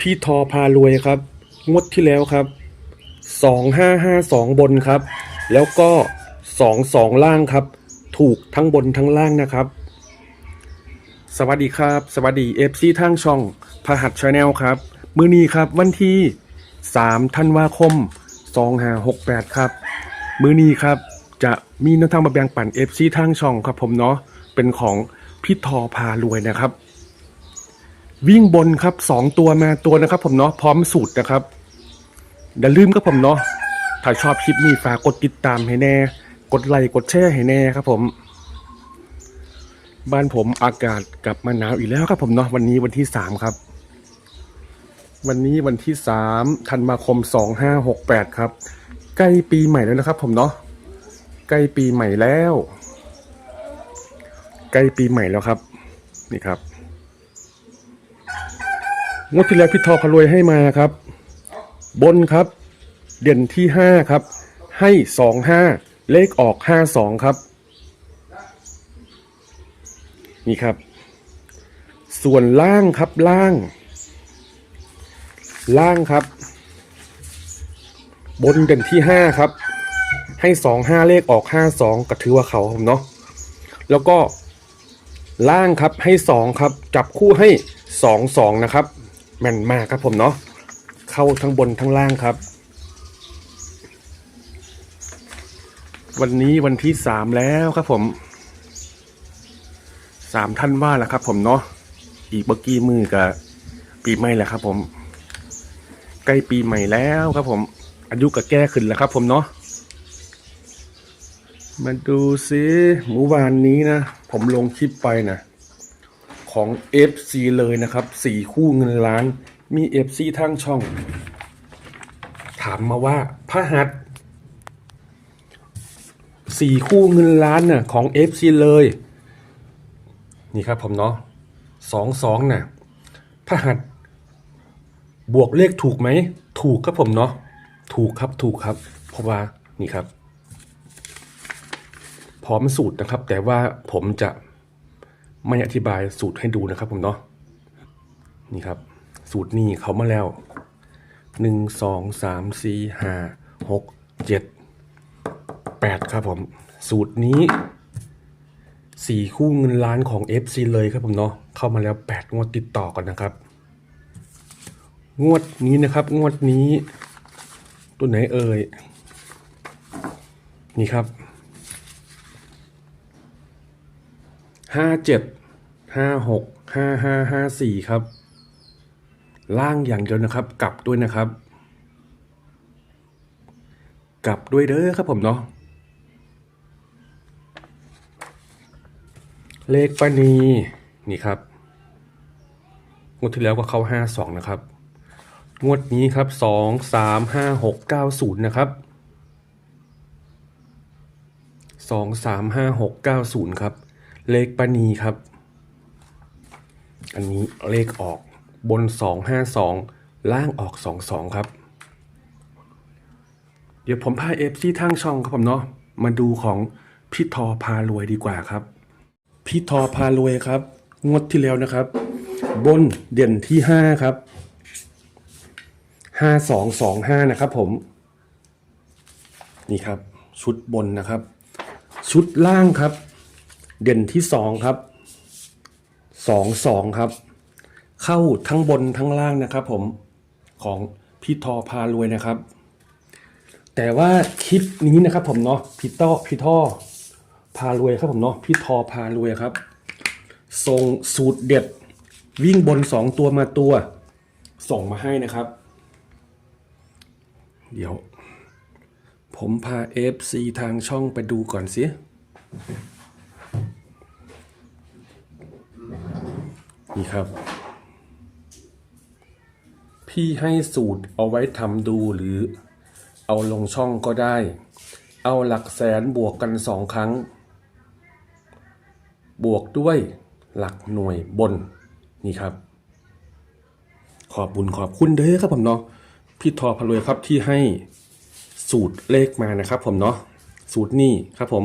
พี่ทอพารวยครับ งวดที่แล้วครับสองห้าห้าสองบนครับ แล้วก็สองสองล่างครับ ถูกทั้งบนทั้งล่างนะครับ สวัสดีครับ สวัสดีเอฟซีทางช่องพหัสชาแนลครับ มือนี้ครับวันที่ 3 ธันวาคม 2568 ครับ มือนี้ครับจะมีแนวทางมาแบ่งปันเอฟซีทางช่องครับผมเนาะเป็นของพี่ทอพารวยนะครับ วิ่งบนครับสองตัวมาตัวนะครับ ผมเนาะพร้อมสูตรนะครับอย่าลืมครับผมเนาะถ้าชอบคลิปนี้ฝากกดติดตามให้แน่ กดไลค์กดแชร์ให้แน่ครับผม บ้านผมอากาศกลับมาหนาวอีกแล้วครับผมเนาะวันนี้วันที่สามครับ วันนี้วันที่สามธันวาคมสองห้าหกแปดครับ ใกล้ปีใหม่แล้วนะครับ ผมเนาะใกล้ปีใหม่แล้ว ใกล้ปีใหม่แล้วครับ นี่ครับ งวดที่แล้วพี่ทอพารวยให้มาครับ บนครับ เด่นที่ห้าครับ ให้สองห้าเลขออกห้าสองครับ นี่ครับ ส่วนล่างครับล่าง ล่างครับ บนเด่นที่ห้าครับ ให้สองห้าเลขออกห้าสองก็ถือว่าเขาผมเนาะแล้วก็ล่างครับให้สองครับ จับคู่ให้สองสองนะครับ แม่นมากครับผมเนาะเข้าทั้งบนทั้งล่างครับ วันนี้วันที่สามแล้วครับผมสามท่านว่าแล้วครับผมเนาะอีกเมื่อกี้มือกับปีใหม่แล้วครับผม ใกล้ปีใหม่แล้วครับผม อายุก็แก้ขึ้นแล้วครับผมเนาะมาดูซิเมื่อวานนี้นะ ผมลงคลิปไปนะ ของ FC เลยนะครับสี่คู่เงินล้าน มี FC ทางช่อง ถามมาว่าพระหัสสี่คู่เงินล้านน่ะของ FC เลย นี่ครับผมเนาะสองสองน่ะพระหัสบวกเลขถูกไหม ถูกครับผมเนาะถูกครับถูกครับ เพราะว่านี่ครับ พร้อมสูตรนะครับ แต่ว่าผมจะ ไม่อธิบายสูตรให้ดูนะครับผมเนาะนี่ครับ สูตรนี้เขามาแล้วหนึ่งสองสามสี่ห้าหกเจ็ดแปดครับผม สูตรนี้สี่คู่เงินล้านของ FC เลยครับผมเนาะเข้ามาแล้วแปดงวดติดต่อกันนะครับ งวดนี้นะครับ งวดนี้ ตัวไหนเอ่ยนี่ครับ ห้าเจ็ดห้าหกห้าห้าห้าสี่ครับ ล่างอย่างเดียวนะครับ กลับด้วยนะครับ กลับด้วยเด้อครับผมเนาะเลขปานีนี่ครับงวดที่แล้วก็เข้าห้าสองนะครับ งวดนี้ครับสองสามห้าหกเก้าศูนย์นะครับสองสามห้าหกเก้าศูนย์ครับ เลขปานีครับ อันนี้เลขออกบนสองห้าสองล่างออกสองสองครับ เดี๋ยวผมพาเอฟซีทางช่องครับผมเนาะมาดูของพี่ทอพารวยดีกว่าครับ พี่ทอพารวยครับ งดที่แล้วนะครับ บนเด่นที่ห้าครับห้าสองสองห้านะครับผม นี่ครับ ชุดบนนะครับ ชุดล่างครับ เด่นที่สองครับสองสองครับ เข้าทั้งบนทั้งล่างนะครับ ผมของพี่ทอพารวยนะครับ แต่ว่าคลิปนี้นะครับ ผมเนาะพี่ต้อพี่ท่อพารวยครับผมเนาะพี่ทอพารวยครับส่งสูตรเด็ดวิ่งบนสองตัวมาตัว ส่งมาให้นะครับ เดี๋ยว ผมพา FC ทางช่องไปดูก่อนสิ นี่ครับ พี่ให้สูตรเอาไว้ทำดูหรือเอาลงช่องก็ได้ เอาหลักแสนบวกกันสองครั้ง บวกด้วยหลักหน่วยบนนี่ครับ ขอบบุญขอบคุณเด้อครับผมเนาะพี่ทอพลวยครับที่ให้สูตรเลขมานะครับผมเนาะสูตรนี่ครับผม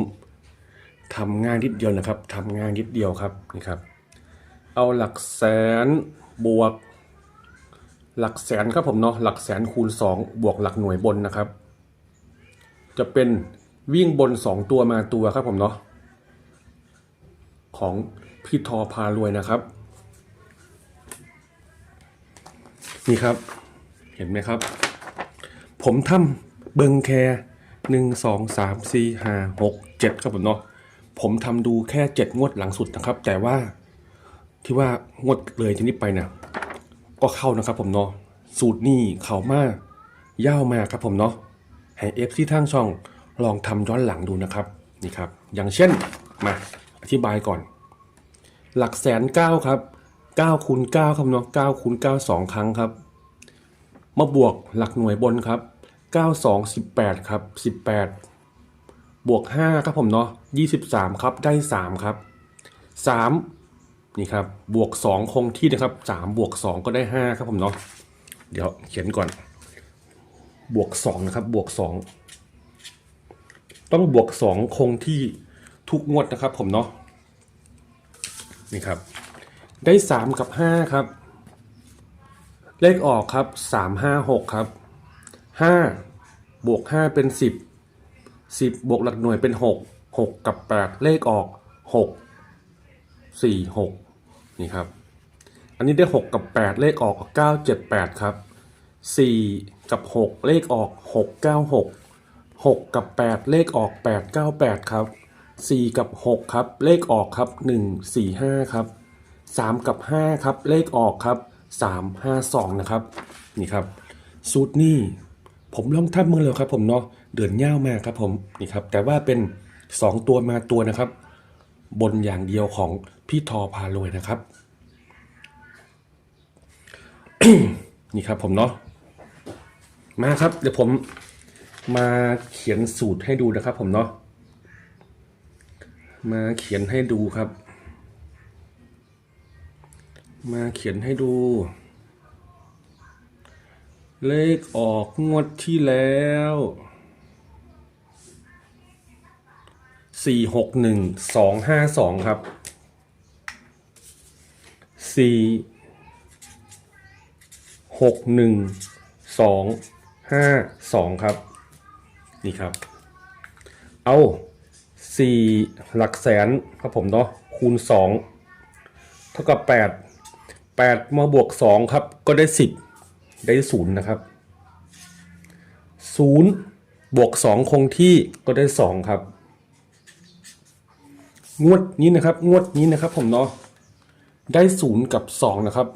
ทำง่ายนิดเดียวนะครับทำง่ายนิดเดียวครับนี่ครับ เอาหลักแสนบวก หลักแสนครับผมเนาะหลักแสนคูณ 2 บวกหลักหน่วยบนนะครับ จะเป็นวิ่งบน 2 ตัวมาตัวครับผมเนาะของพี่ทอพารวยนะครับ นี่ครับ เห็นไหมครับ ผมทำเบิงแคร์หนึ่งสองสามสี่ห้าหกเจ็ดครับผมเนาะผมทำดูแค่เจ็ดงวดหลังสุดนะครับ แต่ว่า ที่ว่างดเลยทีนี้ไปเนี่ยก็เข้านะครับผมเนาะสูตรนี่เข่ามากย่าวมากครับผมเนาะให้เอฟที่ทางช่องลองทำย้อนหลังดูนะครับนี่ครับ อย่างเช่นมาอธิบายก่อน หลักแสนเก้าครับเก้าคูณเก้าครับเนาะเก้าคูณเก้าสองครั้งครับ มาบวกหลักหน่วยบนครับ92 18ครับ18บแปดบวก5ครับผมเนาะ23ครับได้3ครับ3 นี่ครับบวก 2 คงที่นะครับ3บวก 2 ก็ได้ 5 ครับผมเนาะเดี๋ยวเขียนก่อน บวก 2 นะครับ บวก 2 ต้องบวก 2 คงที่ทุกงวดนะครับผมเนาะนี่ครับ ได้ 3 กับ 5 ครับ เลขออกครับสามห้าหกครับห้าบวกห้าเป็นสิบสิบบวกหลักหน่วยเป็นหกหกกับแปดเลขออกหกสี่หก นี่ครับ อันนี้ได้หกกับแปดเลขออกเก้าเจ็ดแปดครับสี่กับหกเลขออกหกเก้าหกหกกับแปดเลขออกแปดเก้าแปดครับสี่กับหกครับ เลขออกครับหนึ่งสี่ห้าครับสามกับห้าครับ เลขออกครับสามห้าสองนะครับ นี่ครับสูตรนี่ผมลองทำมือเลยครับผมเนาะเดือนย่ามาครับผมนี่ครับแต่ว่าเป็นสองตัวมาตัวนะครับ บนอย่างเดียวของ พี่ทอพารวยนะครับ นี่ครับผมเนาะมาครับ เดี๋ยวผมมาเขียนสูตรให้ดูนะครับผมเนาะมาเขียนให้ดูครับ มาเขียนให้ดู เลขออกงวดที่แล้วสี่หกหนึ่งสองห้าสองครับ สี่หกหนึ่งสองห้าสองครับ นี่ครับ เอาสี่หลักแสนครับผมเนาะคูณสองเท่ากับแปดแปดมาบวกสองครับ ก็ได้สิบได้ศูนย์นะครับศูนย์บวกสองคงที่ก็ได้สองครับ งวดนี้นะครับ งวดนี้นะครับผมเนาะ ได้ศูนย์กับสองนะครับ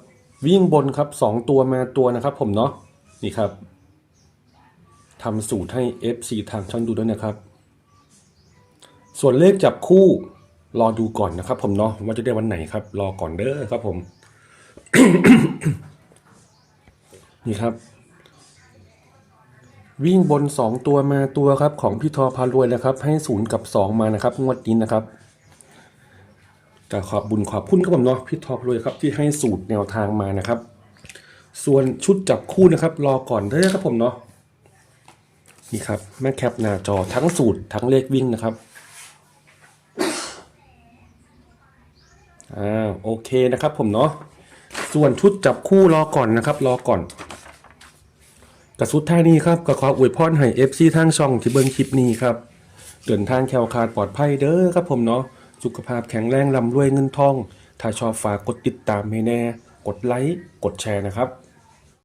วิ่งบนครับสองตัวมาตัวนะครับ ผมเนาะนี่ครับทำสูตรให้ FC ทางช่องดูด้วยนะครับ ส่วนเลขจับคู่รอดูก่อนนะครับ ผมเนาะว่าจะได้วันไหนครับ รอก่อนเด้อครับผม นี่ครับ วิ่งบนสองตัวมาตัวครับ ของพี่ทอพารวยนะครับ ให้ศูนย์กับสองมานะครับ งวดนี้นะครับ แต่ขอบบุญขอบคุณครับผมเนาะพี่ทอพรวยครับที่ให้สูตรแนวทางมานะครับ ส่วนชุดจับคู่นะครับ รอก่อนเด้อครับผมเนาะนี่ครับแม่แคปหน้าจอทั้งสูตรทั้งเลขวิ่งนะครับอ่าโอเคนะครับผมเนาะส่วนชุดจับคู่รอก่อนนะครับ รอก่อนกระสุดท้ายนี้ครับก็ขออวยพรให้เอฟซีทางช่องที่เบิ้งคลิปนี้ครับเดินทางแคล้วคาดปลอดภัยเด้อครับผมเนาะ สุขภาพแข็งแรงร่ำรวยเงินทอง ถ้าชอบฝากกดติดตามให้แน่ กดไลค์ กดแชร์นะครับ